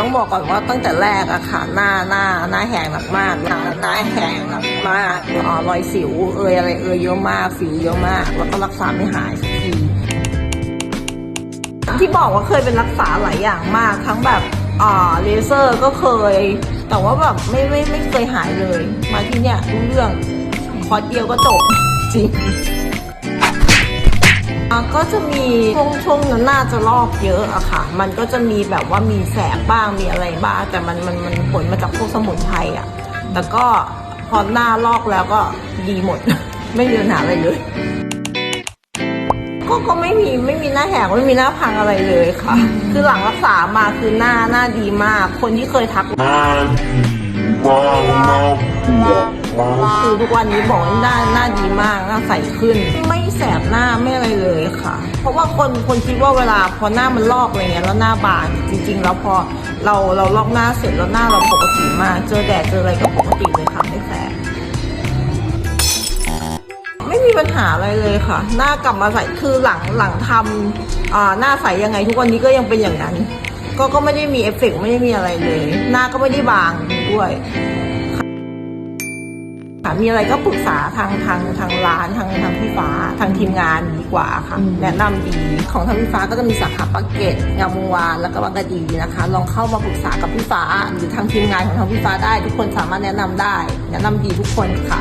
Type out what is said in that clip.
ต้องบอกก่อนว่าตั้งแต่แรกอะค่ะ หน้าหน้าหน้าแหงหนักมากหน้าหน้าแหงหนักมากอ่ารอยสิวเอยอะไรเอยเยอะมากสิวเยอะมาก แล้วก็รักษาไม่หายสักทีที่บอกว่าเคยเป็นรักษาหลายอย่างมาก ทั้งแบบอ่าเลเซอร์ก็เคย แต่ว่าแบบไม่ไม่ไม่เคยหายเลย มาที่เนี่ยรู้เรื่องคอร์สเดียวก็จบจริง ก็จะมีช่วงช่วงนั้นน่าจะลอกเยอะอะค่ะ มันก็จะมีแบบว่ามีแสบบ้างมีอะไรบ้าง แต่มันมันมันผลมาจากพวกสมุนไพรอะแต่ก็พอหน้าลอกแล้วก็ดีหมด ไม่มีปัญหาอะไรเลยก็ก็ไม่มีไม่มีหน้าแหกไม่มีหน้าพังอะไรเลยค่ะ คือหลังรักษามาคือหน้าหน้าดีมาก คนที่เคยทักหน้า วกมาคือทุกวันนี้บอกว่าหน้าหน้าดีมากหน้าใสขึ้น ไม่แสบหน้าไม่อะไรเลยค่ะ เพราะว่าคนคนคิดว่าเวลาพอหน้ามันลอกอะไรเงี้ยแล้วหน้าบานจริง ๆ แล้วพอเราเราลอกหน้าเสร็จแล้วหน้าเราปกติมาก เจอแดดเจออะไรก็ปกติเลยค่ะไม่แสบไม่มีปัญหาอะไรเลยค่ะ หน้ากลับมาใสคือหลังหลังทำอ่าหน้าใสยังไง ทุกวันนี้ก็ยังเป็นอย่างนั้น ก็ก็ไม่ได้มีเอฟเฟกต์ไม่ได้มีอะไรเลย หน้าก็ไม่ได้บางด้วย มีอะไรก็ปรึกษาทางทางทางร้านทางทางพี่ฟ้าทางทีมงานดีกว่าค่ะ แนะนำดีของทางพี่ฟ้าก็จะมีสาขาปากเกร็ดงามวงวานแล้วก็บางกะดีนะคะ ลองเข้ามาปรึกษากับพี่ฟ้า หรือทางทีมงานของทางพี่ฟ้าได้ ทุกคนสามารถแนะนำได้ แนะนำดีทุกคนค่ะ